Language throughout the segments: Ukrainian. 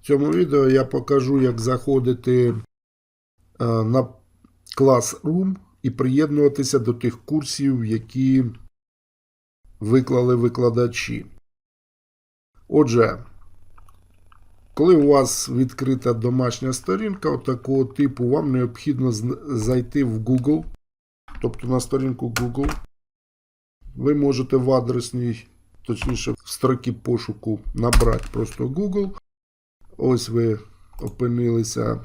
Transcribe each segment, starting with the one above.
В цьому відео я покажу, як заходити е, на Classroom і приєднуватися до тих курсів, які виклали викладачі. Отже, коли у вас відкрита домашня сторінка такого типу, вам необхідно зайти в Google, тобто на сторінку Google. Ви можете в адресній, точніше, в строкі пошуку набрати просто Google. Ось ви опинилися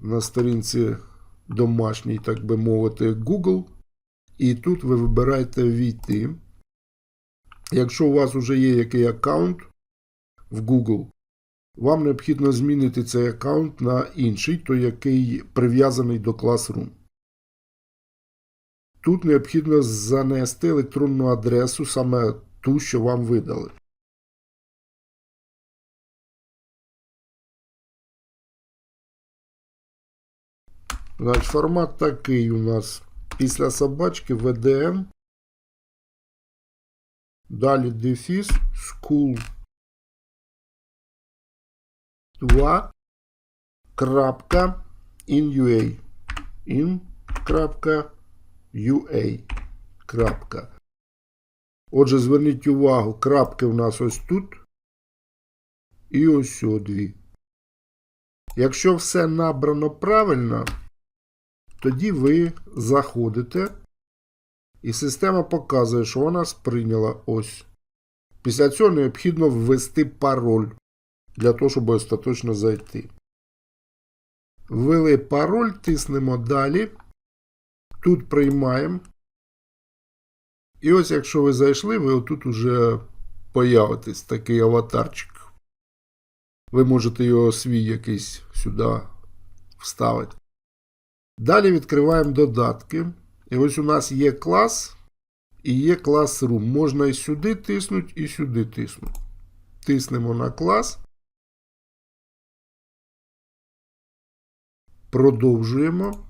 на сторінці домашній, так би мовити, Google. І тут ви вибираєте війти. Якщо у вас вже є який аккаунт в Google, вам необхідно змінити цей аккаунт на інший, той, який прив'язаний до Classroom. Тут необхідно занести електронну адресу, саме ту, що вам видали. Значить, формат такий у нас. Після собачки VDM. Далі дефіс school 2 крапка in.ua in крапка ua крапка. Отже, зверніть увагу, крапки у нас ось тут і ось дві. Якщо все набрано правильно, тоді ви заходите, і система показує, що вона сприйняла ось. Після цього необхідно ввести пароль для того, щоб остаточно зайти. Ввели пароль, тиснемо далі. Тут приймаємо. І ось, якщо ви зайшли, ви отут уже появитесь такий аватарчик. Ви можете його свій якийсь сюди вставити. Далі відкриваємо додатки. І ось у нас є клас і є клас Room. Можна і сюди тиснути, і сюди тиснути. Тиснемо на клас. Продовжуємо.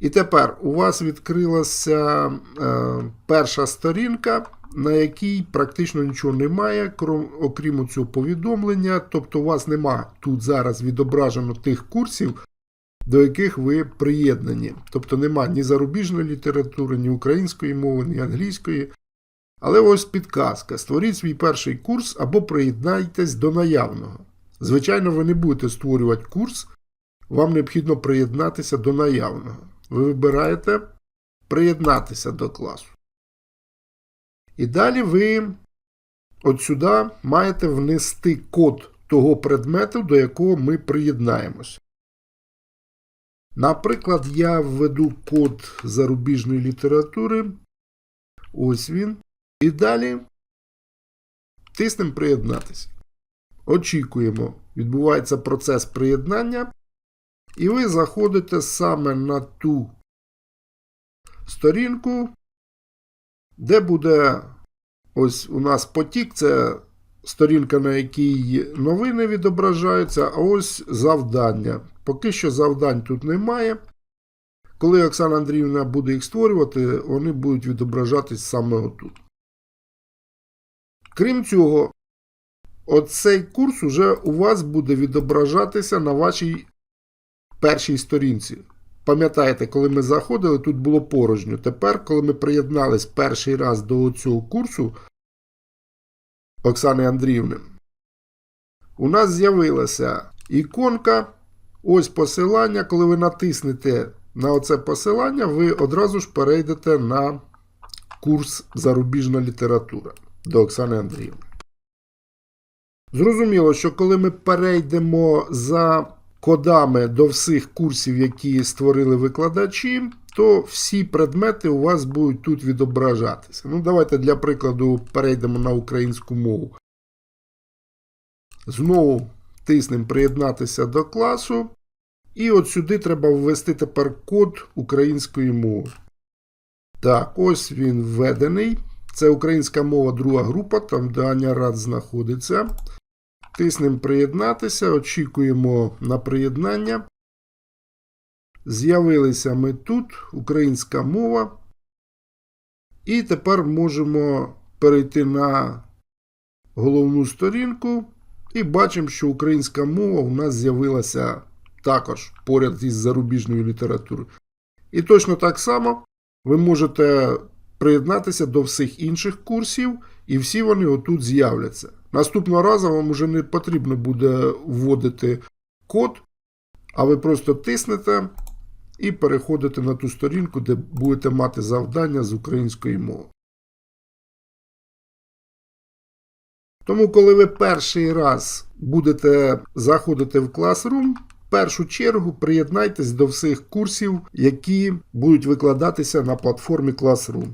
І тепер у вас відкрилася е, перша сторінка, на якій практично нічого немає, крім, окрім цього повідомлення. Тобто, у вас нема тут зараз відображено тих курсів, до яких ви приєднані. Тобто нема ні зарубіжної літератури, ні української мови, ні англійської. Але ось підказка: створіть свій перший курс або приєднайтесь до наявного. Звичайно, ви не будете створювати курс, вам необхідно приєднатися до наявного. Ви вибираєте приєднатися до класу. І далі ви от сюди маєте внести код того предмету, до якого ми приєднаємося. Наприклад, я введу код зарубіжної літератури. Ось він. І далі тиснемо приєднатися. Очікуємо. Відбувається процес приєднання. І ви заходите саме на ту сторінку, де буде ось у нас потік. Це сторінка, на якій новини відображаються, а ось завдання. Поки що завдань тут немає. Коли Оксана Андріївна буде їх створювати, вони будуть відображатись саме отут. Крім цього, оцей курс уже у вас буде відображатися на вашій першій сторінці. Пам'ятаєте, коли ми заходили, тут було порожньо. Тепер, коли ми приєднались перший раз до цього курсу Оксани Андріївни, у нас з'явилася іконка. Ось посилання. Коли ви натиснете на оце посилання, ви одразу ж перейдете на курс зарубіжна література до Оксани Андріївни. Зрозуміло, що коли ми перейдемо за кодами до всіх курсів, які створили викладачі, то всі предмети у вас будуть тут відображатися. Ну, давайте для прикладу перейдемо на українську мову. Знову тиснемо приєднатися до класу. І от сюди треба ввести тепер код української мови. Так, ось він введений. Це українська мова, друга група, там де Аня Рад знаходиться. Тиснемо приєднатися, очікуємо на приєднання. З'явилися ми тут, українська мова. І тепер можемо перейти на головну сторінку і бачимо, що українська мова у нас з'явилася також поряд із зарубіжною літературою. І точно так само ви можете приєднатися до всіх інших курсів, і всі вони отут з'являться. Наступного разу вам вже не потрібно буде вводити код, а ви просто тиснете і переходите на ту сторінку, де будете мати завдання з української мови. Тому, коли ви перший раз будете заходити в Classroom, в першу чергу приєднайтесь до всіх курсів, які будуть викладатися на платформі Classroom.